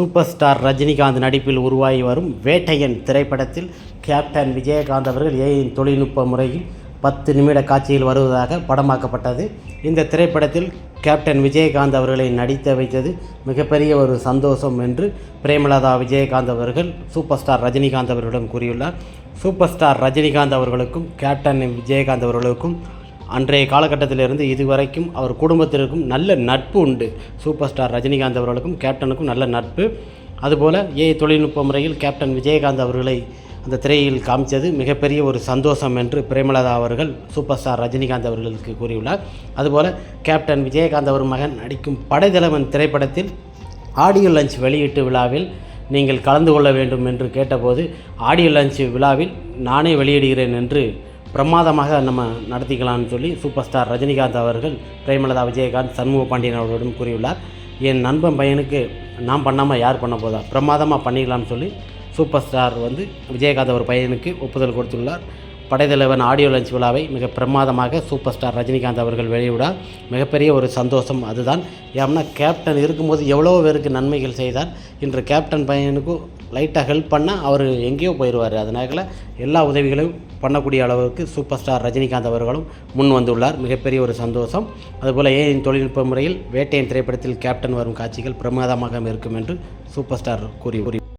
Super star Rajinikanth நடிப்பில் உருவாகி வரும் வேட்டையன் திரைப்படத்தில் கேப்டன் விஜயகாந்த் அவர்கள் ஏயின் தொழில்நுட்ப முறையில் பத்து நிமிட காட்சியில் வருவதாக படமாக்கப்பட்டது. இந்த திரைப்படத்தில் கேப்டன் விஜயகாந்த் அவர்களை நடித்த வைத்தது மிகப்பெரிய ஒரு சந்தோஷம் என்று பிரேமலதா விஜயகாந்த் அவர்கள் சூப்பர் ஸ்டார் ரஜினிகாந்த் அவர்களிடம் கூறியுள்ளார். சூப்பர் ஸ்டார் ரஜினிகாந்த் அவர்களுக்கும் கேப்டன் விஜயகாந்த் அவர்களுக்கும் அன்றைய காலகட்டத்திலிருந்து இதுவரைக்கும் அவர் குடும்பத்திற்கும் நல்ல நட்பு உண்டு. சூப்பர் ஸ்டார் ரஜினிகாந்த் அவர்களுக்கும் கேப்டனுக்கும் நல்ல நட்பு. அதுபோல் ஏ தொழில்நுட்ப முறையில் கேப்டன் விஜயகாந்த் அவர்களை அந்த திரையில் காமிச்சது மிகப்பெரிய ஒரு சந்தோஷம் என்று பிரேமலதா அவர்கள் சூப்பர் ஸ்டார் ரஜினிகாந்த் அவர்களுக்கு கூறியுள்ளார். அதுபோல் கேப்டன் விஜயகாந்த் அவர் மகன் நடிக்கும் படைத்தலைவன் திரைப்படத்தில் ஆடியோ லஞ்ச் வெளியீட்டு விழாவில் நீங்கள் கலந்து கொள்ள வேண்டும் என்று கேட்டபோது ஆடியோ லஞ்ச் விழாவில் நானே வெளியிடுகிறேன் என்று பிரமாதமாக நம்ம நடத்திக்கலாம்னு சொல்லி சூப்பர் ஸ்டார் ரஜினிகாந்த் அவர்கள் பிரேமலதா விஜயகாந்த் சண்முக பாண்டியன் அவர்களிடம் கூறியுள்ளார். என் நண்பன் பையனுக்கு நான் பண்ணாமல் யார் பண்ண போதா? பிரமாதமாக பண்ணிக்கலாம்னு சொல்லி சூப்பர் ஸ்டார் வந்து விஜயகாந்த் அவர் பையனுக்கு ஒப்புதல் கொடுத்துள்ளார். படைத்தலைவன் ஆடியோ லஞ்ச் விழாவை மிக பிரமாதமாக சூப்பர் ஸ்டார் ரஜினிகாந்த் அவர்கள் வெளியிடார் மிகப்பெரிய ஒரு சந்தோஷம் அதுதான். ஏன்னா கேப்டன் இருக்கும்போது எவ்வளோ பேருக்கு நன்மைகள் செய்தார் இன்று கேப்டன் பையனுக்கும் லைட்டாக ஹெல்ப் பண்ணால் அவர் எங்கேயோ போயிடுவார் அதனால எல்லா உதவிகளையும் பண்ணக்கூடிய அளவுக்கு சூப்பர் ஸ்டார் ரஜினிகாந்த் அவர்களும் முன் வந்துள்ளார். மிகப்பெரிய ஒரு சந்தோஷம். அதுபோல் ஏன் தொழில்நுட்ப முறையில் வேட்டையின் திரைப்படத்தில் கேப்டன் வரும் காட்சிகள் பிரமாதமாக இருக்கும் என்று சூப்பர் ஸ்டார் கூறி கூறி